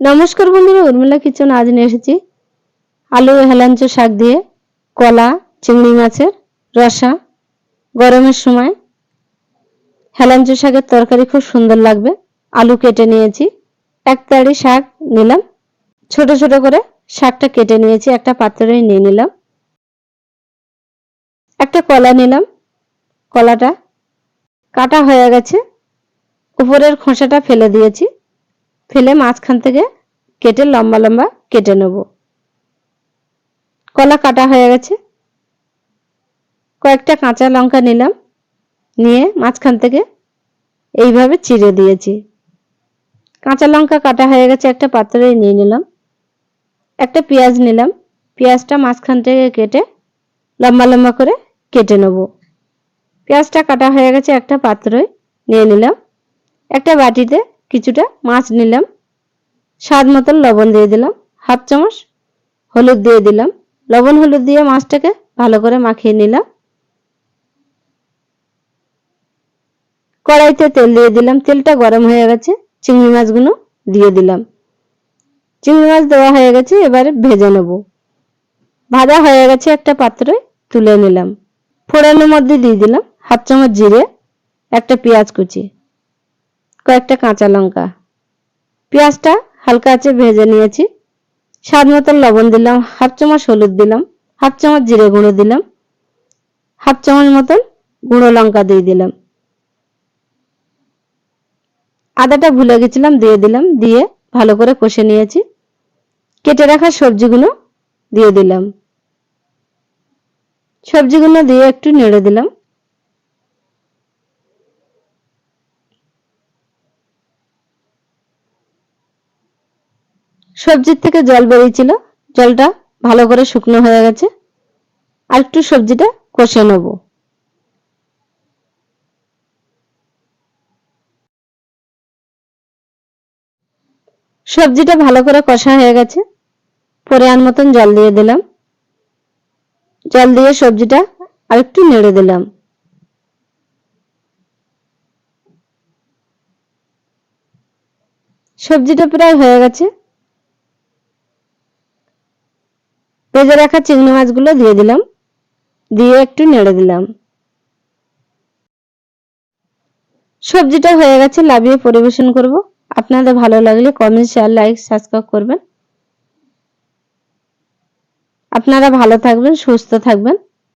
নমস্কার বন্ধুরা, উর্মিলা কিচেন আজ নিয়ে এসেছি। আলু, হেলাঞ্চ শাক দিয়ে কলা, চিংড়ি মাছের রসা। গরমের সময় হেলাঞ্চ শাকের তরকারি খুব সুন্দর লাগবে। আলু কেটে নিয়েছি, এক তাড়ি শাক নিলাম। ছোট ছোট করে শাকটা কেটে নিয়েছি, একটা পাত্রে নিয়ে নিলাম। একটা কলা নিলাম, কলাটা কাটা হয়ে গেছে। উপরের খোসাটা ফেলে দিয়েছি। ফেলে মাঝখান থেকে কেটে লম্বা লম্বা কেটে নেব। কলা কাটা হয়ে গেছে। কয়েকটা কাঁচা লঙ্কা নিলাম, নিয়ে মাঝখান থেকে এইভাবে চিড়ে দিয়েছি। কাঁচা লঙ্কা কাটা হয়ে গেছে, একটা পাত্রে নিয়ে নিলাম। একটা পেঁয়াজ নিলাম, পেঁয়াজটা মাঝখান থেকে কেটে লম্বা লম্বা করে কেটে নেব। পেঁয়াজটা কাটা হয়ে গেছে, একটা পাত্রে নিয়ে নিলাম। একটা বাটিতে কিছুটা মাছ নিলাম। স্বাদ মতন লবণ দিয়ে দিলাম। হাফ চামচ হলুদ দিয়ে দিলাম। লবণ হলুদ দিয়ে মাছটাকে ভালো করে মাখিয়ে নিলাম। কড়াইতে তেল দিয়ে দিলাম। তেলটা গরম হয়ে গেছে। চিংড়ি মাছগুলো দিয়ে দিলাম। চিংড়ি মাছ দেওয়া হয়ে গেছে। এবারে ভেজে নেব। ভাজা হয়ে গেছে একটা পাত্রে তুলে নিলাম। ফোড়নের মধ্যে দিয়ে দিলাম হাফ চামচ জিরে, একটা পেঁয়াজ কুচি। কয়েকটা কাঁচা লঙ্কা। পেঁয়াজটা হালকা আছে ভেজে নিয়েছি। স্বাদ মতন লবণ দিলাম, হাফ চামচ হলুদ দিলাম, হাফ চামচ জিরে গুঁড়ো দিলাম, হাফ চামচ মতন গুঁড়ো লঙ্কা দিয়ে দিলাম। আদাটা ভুলে গেছিলাম, দিয়ে দিলাম, দিয়ে ভালো করে কষে নিয়েছি। কেটে রাখা সবজিগুলো দিয়ে দিলাম। সবজিগুলো দিয়ে একটু নেড়ে দিলাম। সবজির থেকে জল বেরিয়েছিল। জলটা ভালো করে শুকনো হয়ে গেছে। আর একটু সবজিটা কষে নেব। সবজিটা ভালো করে কষা হয়ে গেছে। পরিমাণ মতন জল দিয়ে দিলাম। জল দিয়ে সবজিটা আর একটু নেড়ে দিলাম। সবজিটা প্রায় হয়ে গেছে। ভেজে রাখা চিংড়ি মাছগুলো দিয়ে দিলাম। দিয়ে একটু নেড়ে দিলাম। সবজিটা হয়ে গেছে, লাভিয়ে পরিবেশন করব। আপনাদের ভালো লাগলে কমেন্ট শেয়ার লাইক সাবস্ক্রাইব করবেন। আপনারা ভালো থাকবেন, সুস্থ থাকবেন।